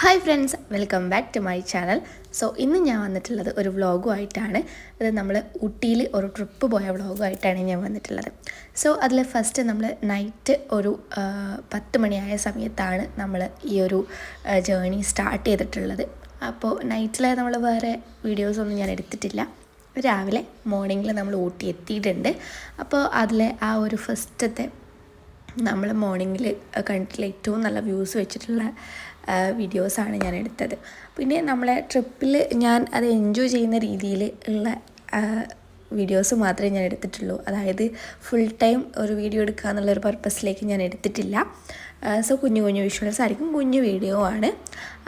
Hi friends welcome back to my channel. So ഇന്ന് ഞാൻ വന്നിട്ടുള്ളത് ഒരു വ്ളോഗുമായിട്ടാണ്. അത് നമ്മൾ ഊട്ടിയിൽ ഒരു ട്രിപ്പ് പോയ വ്ളോഗുമായിട്ടാണ് ഞാൻ വന്നിട്ടുള്ളത്. സോ അതിൽ ഫസ്റ്റ് നമ്മൾ നൈറ്റ് ഒരു പത്ത് മണിയായ സമയത്താണ് നമ്മൾ ഈ ഒരു ജേണി സ്റ്റാർട്ട് ചെയ്തിട്ടുള്ളത്. അപ്പോൾ നൈറ്റിൽ നമ്മൾ വേറെ വീഡിയോസൊന്നും ഞാൻ എടുത്തിട്ടില്ല. രാവിലെ മോർണിംഗിൽ നമ്മൾ ഊട്ടി എത്തിയിട്ടുണ്ട്. അപ്പോൾ അതിലെ ആ ഒരു ഫസ്റ്റത്തെ നമ്മൾ മോർണിംഗിൽ കണ്ടിട്ടുള്ള ഏറ്റവും നല്ല വ്യൂസ് വെച്ചിട്ടുള്ള വീഡിയോസാണ് ഞാൻ എടുത്തത് പിന്നെ നമ്മളെ ട്രിപ്പിൽ ഞാൻ അത് എൻജോയ് ചെയ്യുന്ന രീതിയിൽ ഉള്ള വീഡിയോസ് മാത്രമേ ഞാൻ എടുത്തിട്ടുള്ളൂ. അതായത് ഫുൾ ടൈം ഒരു വീഡിയോ എടുക്കുക എന്നുള്ളൊരു പർപ്പസിലേക്ക് ഞാൻ എടുത്തിട്ടില്ല. സോ കുഞ്ഞു കുഞ്ഞു വിഷ്വൽസ് ആയിരിക്കും. കുഞ്ഞു വീഡിയോ ആണ്.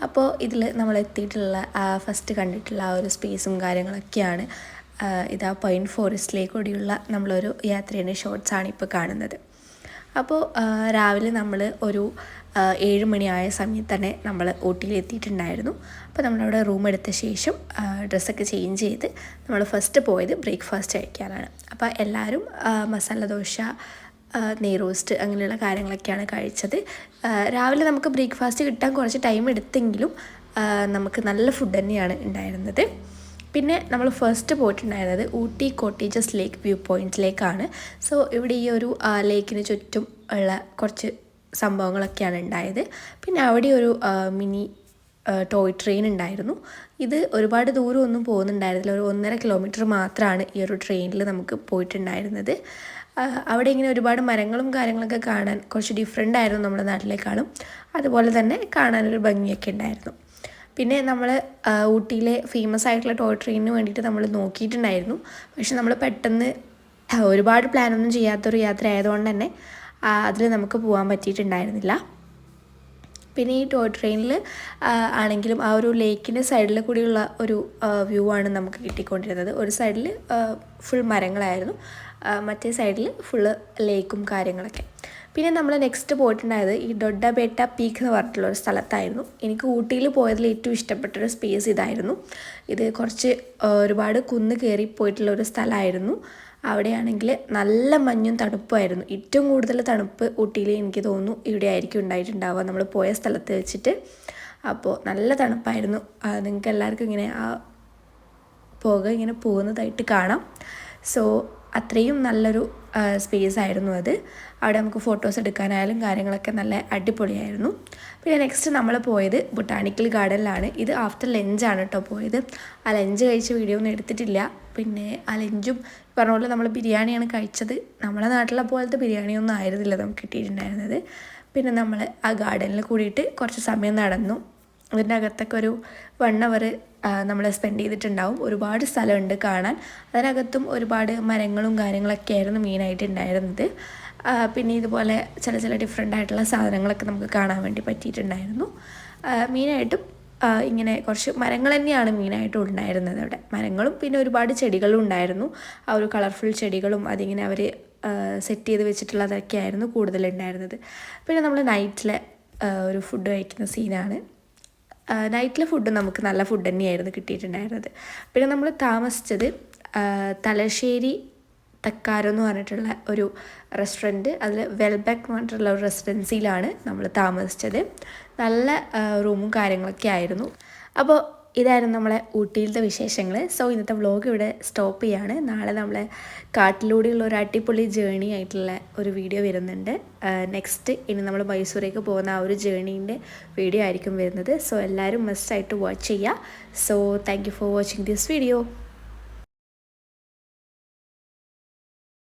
അപ്പോൾ ഇതിൽ നമ്മൾ എത്തിയിട്ടുള്ള ഫസ്റ്റ് കണ്ടിട്ടുള്ള ആ ഒരു സ്പേസും കാര്യങ്ങളൊക്കെയാണ് ഇതാ പൈൻ ഫോറസ്റ്റിലേക്കൂടിയുള്ള നമ്മളൊരു യാത്രയുടെ ഷോർട്സാണ് ഇപ്പോൾ കാണുന്നത്. അപ്പോൾ രാവിലെ നമ്മൾ ഒരു ഏഴ് മണിയായ സമയത്ത് തന്നെ നമ്മൾ ഊട്ടിയിൽ എത്തിയിട്ടുണ്ടായിരുന്നു അപ്പോൾ നമ്മളവിടെ റൂം എടുത്ത ശേഷം ഡ്രസ്സൊക്കെ ചേഞ്ച് ചെയ്ത് നമ്മൾ ഫസ്റ്റ് പോയത് ബ്രേക്ക്ഫാസ്റ്റ് കഴിക്കാനാണ്. അപ്പോൾ എല്ലാവരും മസാല ദോശ നെയ്റോസ്റ്റ് നെയ് റോസ്റ്റ് അങ്ങനെയുള്ള കാര്യങ്ങളൊക്കെയാണ് കഴിച്ചത്. രാവിലെ നമുക്ക് ബ്രേക്ക്ഫാസ്റ്റ് കിട്ടാൻ കുറച്ച് ടൈം എടുത്തെങ്കിലും നമുക്ക് നല്ല ഫുഡ് തന്നെയാണ് ഉണ്ടായിരുന്നത്. പിന്നെ നമ്മൾ ഫസ്റ്റ് പോയിട്ടുണ്ടായിരുന്നത് ഊട്ടി കോട്ടേജസ് ലേക്ക് വ്യൂ പോയിന്റിലേക്കാണ് സോ ഇവിടെ ഈ ഒരു ലേക്കിന് ചുറ്റും ഉള്ള കുറച്ച് സംഭവങ്ങളൊക്കെയാണ് ഉണ്ടായത്. പിന്നെ അവിടെ ഒരു മിനി ടോയ് ട്രെയിൻ ഉണ്ടായിരുന്നു. ഇത് ഒരുപാട് ദൂരം ഒന്നും പോകുന്നുണ്ടായിരുന്നില്ല. ഒരു ഒന്നര കിലോമീറ്റർ മാത്രമാണ് ഈ ഒരു ട്രെയിനിൽ നമുക്ക് പോയിട്ടുണ്ടായിരുന്നത്. അവിടെ ഇങ്ങനെ ഒരുപാട് മരങ്ങളും കാര്യങ്ങളൊക്കെ കാണാൻ കുറച്ച് ഡിഫറെന്റ് ആയിരുന്നു നമ്മുടെ നാട്ടിലേക്കാളും. അതുപോലെ തന്നെ കാണാനൊരു ഭംഗിയൊക്കെ ഉണ്ടായിരുന്നു. പിന്നെ നമ്മൾ ഊട്ടിയിലെ ഫേമസ് ആയിട്ടുള്ള ടോയ് ട്രെയിനിന് വേണ്ടിയിട്ട് നമ്മൾ നോക്കിയിട്ടുണ്ടായിരുന്നു. പക്ഷെ നമ്മൾ പെട്ടെന്ന് ഒരുപാട് പ്ലാനൊന്നും ചെയ്യാത്തൊരു യാത്ര ആയതുകൊണ്ട് തന്നെ അതിൽ നമുക്ക് പോകാൻ പറ്റിയിട്ടുണ്ടായിരുന്നില്ല. പിന്നെ ഈ ടോയ് ട്രെയിനിൽ ആണെങ്കിലും ആ ഒരു ലേക്കിന്റെ സൈഡിൽ കൂടിയുള്ള ഒരു വ്യൂ ആണ് നമുക്ക് കിട്ടിക്കൊണ്ടിരുന്നത്. ഒരു സൈഡിൽ ഫുൾ മരങ്ങളായിരുന്നു. മറ്റേ സൈഡിൽ ഫുള്ള് ലേക്കും കാര്യങ്ങളൊക്കെ. പിന്നെ നമ്മൾ നെക്സ്റ്റ് പോയിട്ടുണ്ടായത് ഈ ഡൊഡബേട്ട പീക്ക് എന്ന് പറഞ്ഞിട്ടുള്ള ഒരു സ്ഥലത്തായിരുന്നു. എനിക്ക് ഊട്ടിയിൽ പോയതിൽ ഏറ്റവും ഇഷ്ടപ്പെട്ട ഒരു സ്പേസ് ഇതായിരുന്നു. ഇത് കുറച്ച് ഒരുപാട് കുന്ന് കയറി പോയിട്ടുള്ള ഒരു സ്ഥലമായിരുന്നു അവിടെയാണെങ്കിൽ നല്ല മഞ്ഞും തണുപ്പുമായിരുന്നു. ഏറ്റവും കൂടുതൽ തണുപ്പ് ഊട്ടിയിൽ എനിക്ക് തോന്നുന്നു ഇവിടെ ആയിരിക്കും ഉണ്ടായിട്ടുണ്ടാവുക. നമ്മൾ പോയ സ്ഥലത്ത് വെച്ചിട്ട്. അപ്പോൾ നല്ല തണുപ്പായിരുന്നു. നിങ്ങൾക്ക് എല്ലാവർക്കും ഇങ്ങനെ ആ പുക ഇങ്ങനെ പോകുന്നതായിട്ട് കാണാം. സോ അത്രയും നല്ലൊരു സ്പേസ് ആയിരുന്നു അത്. അവിടെ നമുക്ക് ഫോട്ടോസ് എടുക്കാനായാലും കാര്യങ്ങളൊക്കെ നല്ല അടിപൊളിയായിരുന്നു. പിന്നെ നെക്സ്റ്റ് നമ്മൾ പോയത് ബൊട്ടാണിക്കൽ ഗാർഡനിലാണ് ഇത് ആഫ്റ്റർ ലഞ്ചാണ് കേട്ടോ പോയത്. ആ ലഞ്ച് കഴിച്ച വീഡിയോ ഒന്നും എടുത്തിട്ടില്ല. പിന്നെ ആ ലഞ്ചും പറഞ്ഞ പോലെ നമ്മൾ ബിരിയാണിയാണ് കഴിച്ചത്. നമ്മുടെ നാട്ടിലെ പോലത്തെ ബിരിയാണിയൊന്നും ആയിരുന്നില്ല നമുക്ക് കിട്ടിയിട്ടുണ്ടായിരുന്നത്. പിന്നെ നമ്മൾ ആ ഗാർഡനിൽ കൂടിയിട്ട് കുറച്ച് സമയം നടന്നു. അതിന്റെ അകത്തൊക്കെ ഒരു വൺ അവർ നമ്മൾ സ്പെൻഡ് ചെയ്തിട്ടുണ്ടാവും. ഒരുപാട് സ്ഥലമുണ്ട് കാണാൻ. അതിനകത്തും ഒരുപാട് മരങ്ങളും കാര്യങ്ങളൊക്കെ ആയിരുന്നു മെയിനായിട്ട് ഉണ്ടായിരുന്നത്. പിന്നെ ഇതുപോലെ ചില ചില ഡിഫറെന്റ് ആയിട്ടുള്ള സാധനങ്ങളൊക്കെ നമുക്ക് കാണാൻ വേണ്ടി പറ്റിയിട്ടുണ്ടായിരുന്നു. മെയിനായിട്ടും ഇങ്ങനെ കുറച്ച് മരങ്ങൾ തന്നെയാണ് മെയിനായിട്ടും ഉണ്ടായിരുന്നത് അവിടെ. മരങ്ങളും പിന്നെ ഒരുപാട് ചെടികളും ഉണ്ടായിരുന്നു. ആ ഒരു കളർഫുൾ ചെടികളും അതിങ്ങനെ അവർ സെറ്റ് ചെയ്ത് വെച്ചിട്ടുള്ളതൊക്കെ ആയിരുന്നു കൂടുതലുണ്ടായിരുന്നത് പിന്നെ നമ്മൾ നൈറ്റിലെ ഒരു ഫുഡ് കഴിക്കുന്ന സീനാണ് നൈറ്റിലെ ഫുഡ് നമുക്ക് നല്ല ഫുഡ് തന്നെയായിരുന്നു കിട്ടിയിട്ടുണ്ടായിരുന്നത്. പിന്നെ നമ്മൾ താമസിച്ചത് തലശ്ശേരി തക്കാരം എന്ന് പറഞ്ഞിട്ടുള്ള ഒരു റെസ്റ്റോറന്റ് അതിൽ വെൽബാക്ക് എന്ന് പറഞ്ഞിട്ടുള്ള ഒരു റെസിഡൻസിയിലാണ് നമ്മൾ താമസിച്ചത്. നല്ല റൂമും കാര്യങ്ങളൊക്കെ ആയിരുന്നു. അപ്പോൾ ഇതായിരുന്നു നമ്മളെ ഊട്ടിയിലത്തെ വിശേഷങ്ങൾ സോ ഇന്നത്തെ വ്ളോഗ് ഇവിടെ സ്റ്റോപ്പ് ചെയ്യാണ്. നാളെ നമ്മളെ കാട്ടിലൂടെയുള്ള ഒരു അടിപൊളി ജേണി ആയിട്ടുള്ള ഒരു വീഡിയോ വരുന്നുണ്ട്. നെക്സ്റ്റ് ഇനി നമ്മൾ മൈസൂരേക്ക് പോകുന്ന ആ ഒരു ജേണീന്റെ വീഡിയോ ആയിരിക്കും വരുന്നത്. സോ എല്ലാവരും മസ്റ്റായിട്ട് വാച്ച് ചെയ്യുക. So thank for watching this video